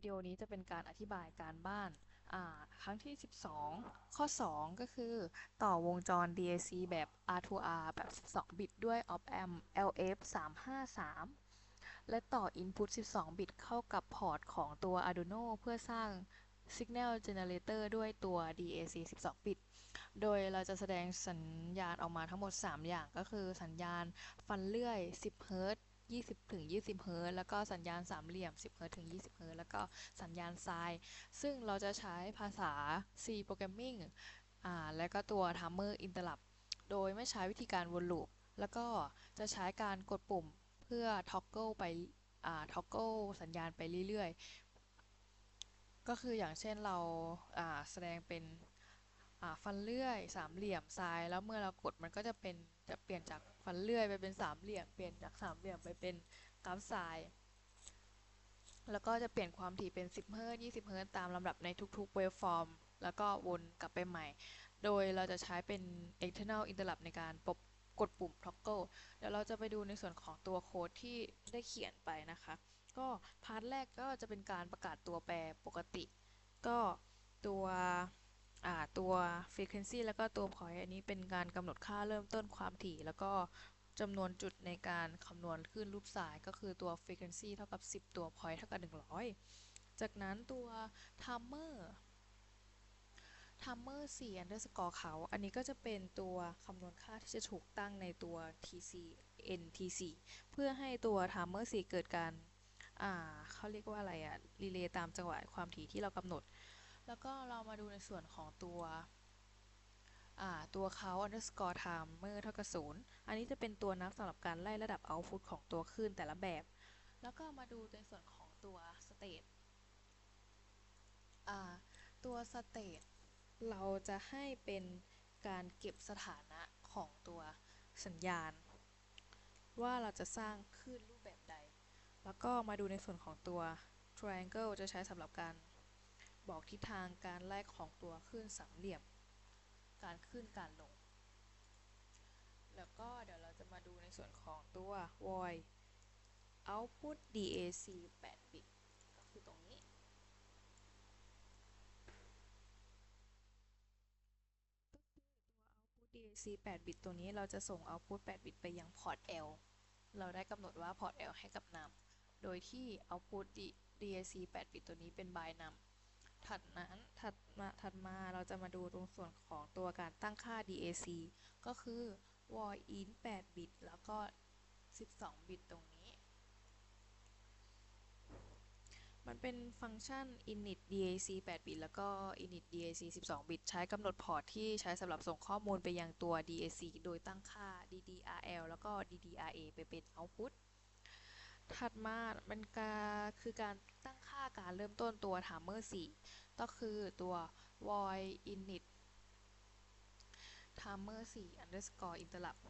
วิดีโอนี้จะเป็นการอธิบายการบ้าน ครั้งที่ 12 ข้อ 2 ก็คือต่อวงจร DAC แบบ R2R แบบ 12 บิตด้วย op amp LF 353 และต่อ input 12 บิตเข้ากับพอร์ตของตัว Arduino เพื่อสร้าง Signal Generator ด้วยตัว DAC 12 บิต โดยเราจะแสดงสัญญาณออกมาทั้งหมด 3 อย่างก็คือสัญญาณฟันเลื่อย 10 เฮิรตซ์ 20ถึง20เฮิรตซ์แล้วก็สัญญาณสามเหลี่ยม 10เฮิรตซ์ถึง20เฮิรตซ์แล้วก็สัญญาณไซน์ซึ่งเราจะใช้ภาษา C Programming อ่าและก็ตัว Timer Interrupt โดยไม่ใช้วิธีการวนลูป แล้วก็จะใช้การกดปุ่มเพื่อ toggle ไปอ่า toggle สัญญาณไปเรื่อยๆ ก็คืออย่างเช่นเราอ่าแสดงเป็นฟันเลื่อย สามเหลี่ยมทราย แล้วเมื่อเรากดมันก็จะเป็นจะเปลี่ยนจาก ฟันเลื่อยไปเป็นสามเหลี่ยมเปลี่ยนจากสามเหลี่ยมไปเป็นกราฟทรายแล้วก็จะเปลี่ยนความถี่เป็น 10 เฮิร์ตซ์20 เฮิร์ตตามลำดับในทุกๆ waveform แล้วก็วนกลับไปใหม่ โดยเราจะใช้เป็น external interrupt ในการปบกดปุ่ม toggle เดี๋ยวเราจะไปดูในส่วนของตัวโค้ดที่ได้เขียนไปนะคะ ก็พาร์ทแรกก็จะเป็นการประกาศตัวแปรปกติ ก็ตัว ตัว frequency แล้วก็ตัว point อันนี้เป็นการกำหนดค่าเริ่มต้นความถี่ แล้วก็จำนวนจุดในการคำนวณคลื่นรูปสายก็คือตัว frequency เท่ากับ 10 ตัว point เท่ากับ 100 จากนั้นตัว timer timer 4 underscore เขา อันนี้ก็จะเป็นตัวคำนวณค่าที่จะถูกตั้งในตัว tc ntc เพื่อให้ตัว timer 4 เกิดการ อ่าเขาเรียกว่าอะไรอะรีเลย์ตามจังหวะความถี่ที่เรากำหนด แล้วก็เรามาดูในส่วนของตัวตัวเขา underscore timer เท่ากับ0อันนี้จะเป็นตัวนับสำหรับการไล่ระดับ output ของตัวคลื่นแต่ละแบบ แล้วก็มาดูในส่วนของตัว state ตัว state เราจะให้เป็นการเก็บสถานะของตัวสัญญาณ ว่าเราจะสร้างคลื่นรูปแบบใด แล้วก็มาดูในส่วนของตัว triangle จะใช้สำหรับการ บอกทิศทางการไล่ของตัวคลื่นสามเหลี่ยม การขึ้นการลง แล้วก็เดี๋ยวเราจะมาดูในส่วนของตัว void output DAC 8บิตก็คือตรงนี้ ตัว output DAC 8บิตตัวนี้เราจะส่ง output 8บิตไปยังพอร์ต L เราได้กำหนดว่าพอร์ต L ให้กับนำโดยที่ output DAC 8บิตตัวนี้เป็น by นำ ถัดนั้นถัดมาถัดมาเราจะมาดูตรงส่วนของตัวการตั้งค่า DAC ก็คือ void in 8บิต แล้วก็ 12 บิตตรงนี้ มันเป็นฟังก์ชัน init DAC 8 บิต แล้วก็ init DAC 12 บิต ใช้กำหนดพอร์ตที่ใช้สำหรับส่งข้อมูลไปยังตัว DAC โดยตั้งค่า DDRL แล้วก็ DDRA ไปเป็น output ถัดมาเป็นการคือการตั้งาการเริ่มต้นตัว timer 4 ก็คือตัว void init timer 4 underscore interrupt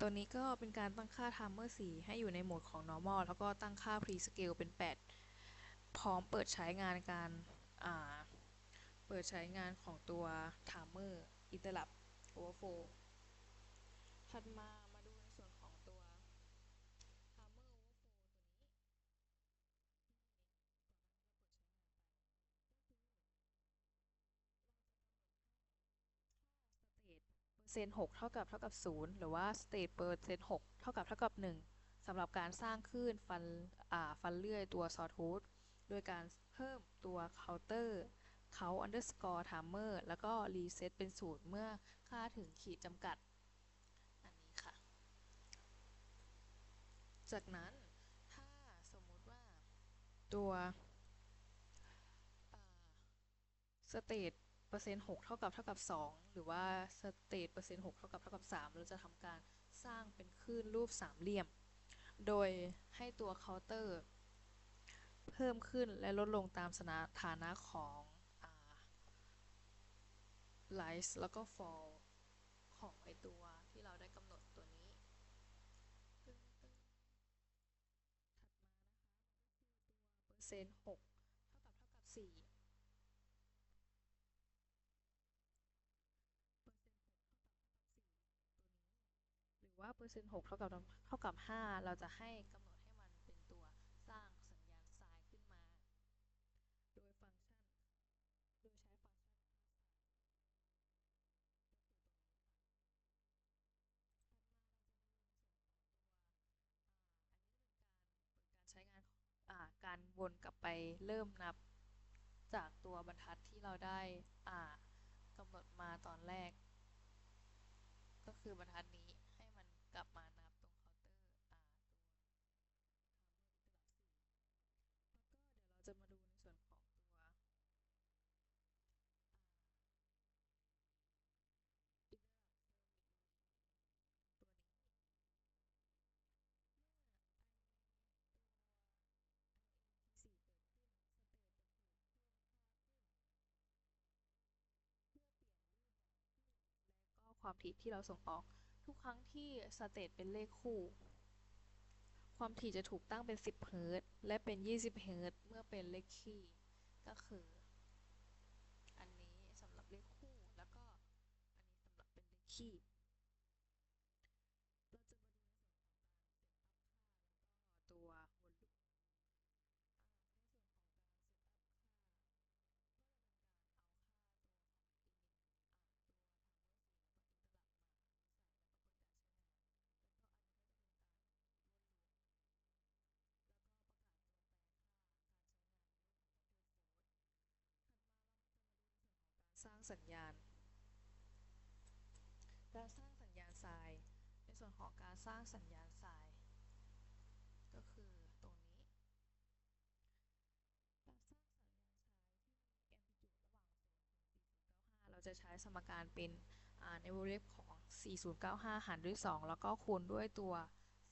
ตัวนี้ก็เป็นการตั้งค่า timer 4 ให้อยู่ในโหมดของ normal แล้วก็ตั้งค่า prescale เป็น 8 พร้อมเปิดใช้งานการเปิดใช้งานของตัว timer interrupt overflow ถัดมามาดูในส่วนของตัว timer overflow ตัวนี้ state เซนต์6เท่ากับเท่ากับ 0 หรือว่า state เปอร์เซนต์6เท่ากับเท่ากับ 1สำหรับการสร้างคลื่นฟันอ่าฟันเลื่อยตัว sawtooth โดยการเพิ่มตัว counter count underscore timer แล้วก็ reset เป็นศูนย์เมื่อค่าถึงขีดจำกัด อันนี้ค่ะ จากนั้นถ้าสมมุติว่าตัว state เปอร์เซ็นต์6เท่ากับเท่ากับ2หรือว่า state เปอร์เซ็นต์6เท่ากับเท่ากับ3เราจะทำการสร้างเป็นคลื่นรูปสามเหลี่ยม โดยให้ตัว counter เพิ่มขึ้นและลดลงตามสถานะของอ่า rise แล้วก็ fall ของไอตัวที่เราได้กำหนดตัวนี้ตึ้งตึ้งถัดมานะคะก็คือตัวเปอร์เซ็นต์6เท่ากับเท่ากับ4 ว่าเปอร์เซ็นต์หกเท่ากับเท่ากับห้าเราจะให้กำหนดให้มันเป็นตัวสร้างสัญญาณทรายขึ้นมา โดยฟังก์ชัน โดยใช้ฟังก์ชันทรายตัวต่อตัวอันนี้เป็นการเปิดการใช้งานการวนกลับไปเริ่มนับจากตัวบรรทัดที่เราได้กำหนดมาตอนแรก ก็คือบรรทัดนี้ ความถี่ที่เราส่งออก ทุกครั้งที่สเตตเป็นเลขคู่ ความถี่จะถูกตั้งเป็น 10 เฮิร์ตและเป็น 20 เฮิร์ตเมื่อเป็นเลขคี่ ก็คือ อันนี้สำหรับเลขคู่แล้วก็อันนี้สำหรับเป็นเลขคี่ เราจะมาดูในส่วนของการเซตอัพค่าแล้วก็ตัววนลูปในส่วนของการเซตอัพค่า ก็จะเป็นการเอาค่าตัวของ init อ่าตัว timer 4แล้วก็ interrupt มาใส่แล้วก็ประกาศใช้งาน แล้วก็อันนี้ก็จะเป็นการวนลูป แล้วก็ประกาศตัวแปรค่าการใช้งานในรูปของ bottle float ถัดมาเราจะมาดูใน ส่วนของการสร้างสัญญาณ การสร้างสัญญาณทราย ในส่วนของการสร้างสัญญาณทราย ก็คือตรงนี้ การสร้างสัญญาณทรายที่มี amplitude ระหว่าง0ถึง4095 เราจะใช้สมการเป็นอ่าในวงเล็บของ 4095 หารด้วย 2 แล้วก็คูณด้วยตัว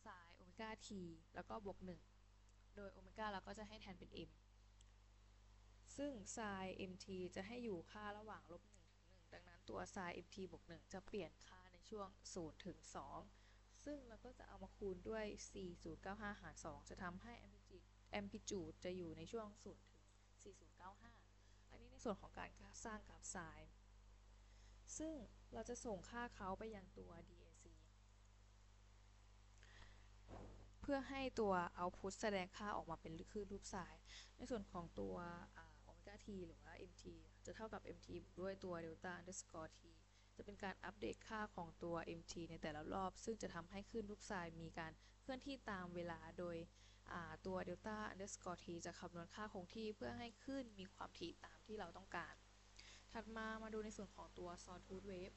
sin โอเมก้า t แล้วก็บวก 1 โดยโอเมก้าเราก็จะให้แทนเป็น m ซึ่ง sin mt จะให้อยู่ค่าระหว่างลบ1ถึง1ดังนั้นตัว sin mt บวก1จะเปลี่ยนค่าในช่วง 0 ถึง 2 ซึ่งเราก็จะเอามาคูณด้วย 4095 หาร 2 จะทำให้ amplitude MP... จะอยู่ในช่วง 0 ถึง 4095 อันนี้ในส่วนของการสร้างกราฟ sin ซึ่งเราจะส่งค่าเขาไปยังตัว DAC เพื่อให้ตัว output แสดงค่าออกมาเป็นคลื่นรูปสาย ในส่วนของตัว t หรือว่า mt จะเท่ากับ mt ด้วยตัว delta underscore t จะเป็นการอัปเดตค่าของตัว mt ในแต่ละรอบ ซึ่งจะทำให้คลื่นรูปสายมีการเคลื่อนที่ตามเวลาโดยตัว delta underscore t จะคำนวณค่าคงที่เพื่อให้คลื่นมีความถี่ตามที่เราต้องการ ถัดมามาดูในส่วนของตัว sawtooth wave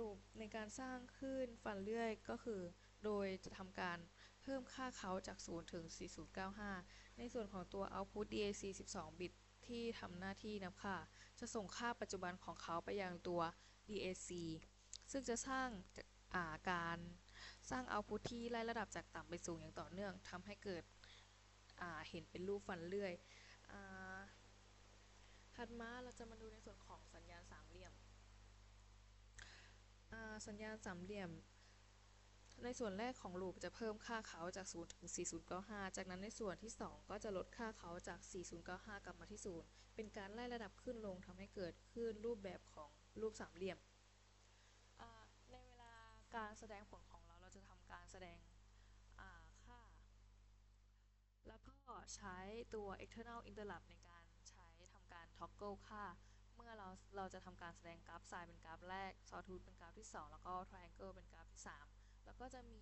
ลูปในการสร้างคลื่นฟันเลื่อยก็คือ โดยจะทำการ เพิ่มค่าเขาจาก 0 ถึง 4095 ในส่วนของตัว output DAC 12 บิตที่ทำหน้าที่นับค่า จะส่งค่าปัจจุบันของเขาไปยังตัว DAC ซึ่งจะสร้างอาการสร้าง output ที่ไล่ระดับจากต่ำไปสูงอย่างต่อเนื่องทำให้เกิดเห็นเป็นรูปฟันเลื่อยอถัดมาเราจะมาดูในส่วนของสัญญาณสามเหลี่ยม สัญญาณสามเหลี่ยม ในส่วนแรกของลูปจะเพิ่มค่าเขาจาก 0 ถึง 4095 จากนั้นในส่วนที่ 2 ก็จะลดค่าเขาจาก 4095 กลับมาที่ 0 เป็นการไล่ระดับขึ้นลงทำให้เกิดขึ้นรูปแบบของรูปสามเหลี่ยม ในเวลาการแสดงผลของเราเราจะทำการแสดงค่า แล้วก็ใช้ตัว external interrupt ในการใช้ทำการ toggle ค่า เมื่อเราเราจะทำการแสดงกราฟไซน์เป็นกราฟแรก sawtooth เป็นกราฟที่ 2 แล้วก็ triangle เป็นกราฟที่ 3 แล้วก็จะมี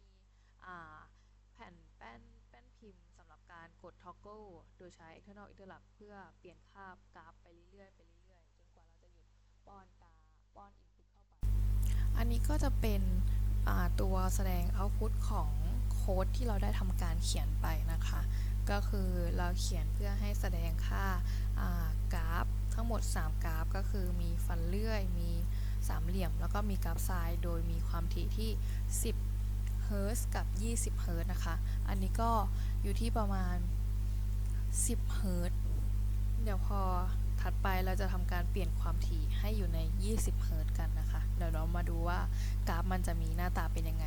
แผ่นแป้นแป้นพิมพ์สำหรับการกด toggle โดยใช้ external interrupt เพื่อเปลี่ยนค่ากราฟไปเรื่อยๆไปเรื่อยๆจนกว่าเราจะหยุดป้อนกาป้อน input เข้าไป อันนี้ก็จะเป็นตัวแสดง output ของโค้ดที่เราได้ทำการเขียนไปนะคะ ก็คือเราเขียนเพื่อให้แสดงค่าากราฟทั้งหมด 3 กราฟก็คือมีฟันเลื่อย มีสามเหลี่ยม แล้วก็มีกราฟทรายโดยมีความถี่ที่ 10 เฮิร์ตกับ 20เฮิร์ตนะคะ อันนี้ก็อยู่ที่ประมาณ 10เฮิร์ตเดี๋ยวพอถัดไปเราจะทำการเปลี่ยนความถี่ให้อยู่ใน 20เฮิร์ตกันนะคะ เดี๋ยวเรามาดูว่ากราฟมันจะมีหน้าตาเป็นยังไง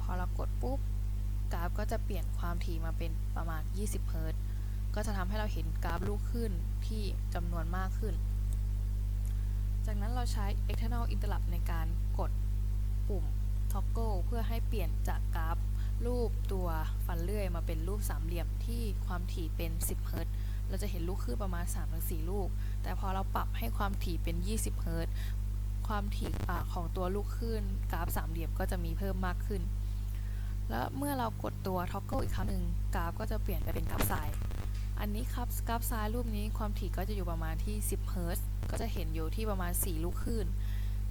พอเรากดปุ๊บ กราฟก็จะเปลี่ยนความถี่มาเป็นประมาณ 20เฮิรตก็จะทำให้เราเห็นกราฟลูกขึ้นที่จำนวนมากขึ้น จากนั้นเราใช้ external interrupt ในการกดปุ่ม toggle เพื่อให้เปลี่ยนจากกราฟ รูปตัวฟันเลื่อยมาเป็นรูปสามเหลี่ยมที่ความถี่เป็น 10 เฮิรตซ์เราจะเห็นลูกขึ้นประมาณ 3-4 ลูก แต่พอเราปรับให้ความถี่เป็น 20 เฮิรตซ์ความถี่ของตัวลูกขึ้นกราฟสามเหลี่ยมก็จะมีเพิ่มมากขึ้น แล้วเมื่อเรากดตัว toggle อีกครั้งหนึ่งกราฟก็จะเปลี่ยนไปเป็นกราฟไซน์อันนี้ครับกราฟไซน์รูปนี้ความถี่ก็จะอยู่ประมาณที่ 10 เฮิร์ตซ์ก็จะเห็นอยู่ที่ประมาณ 4 ลูกคลื่น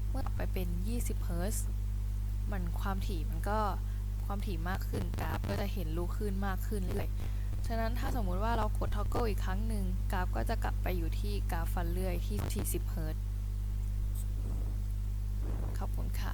เมื่อไปเป็น 20 เฮิร์ตซ์ มันความถี่มันก็ความถี่มากขึ้นกราฟก็จะเห็นลูกคลื่นมากขึ้นเรื่อยฉะนั้นถ้าสมมุติว่าเรากด toggle อีกครั้งหนึ่งกราฟก็จะกลับไปอยู่ที่กราฟฟันเลื่อยที่ 40 เฮิร์ตซ์ขอบคุณค่ะ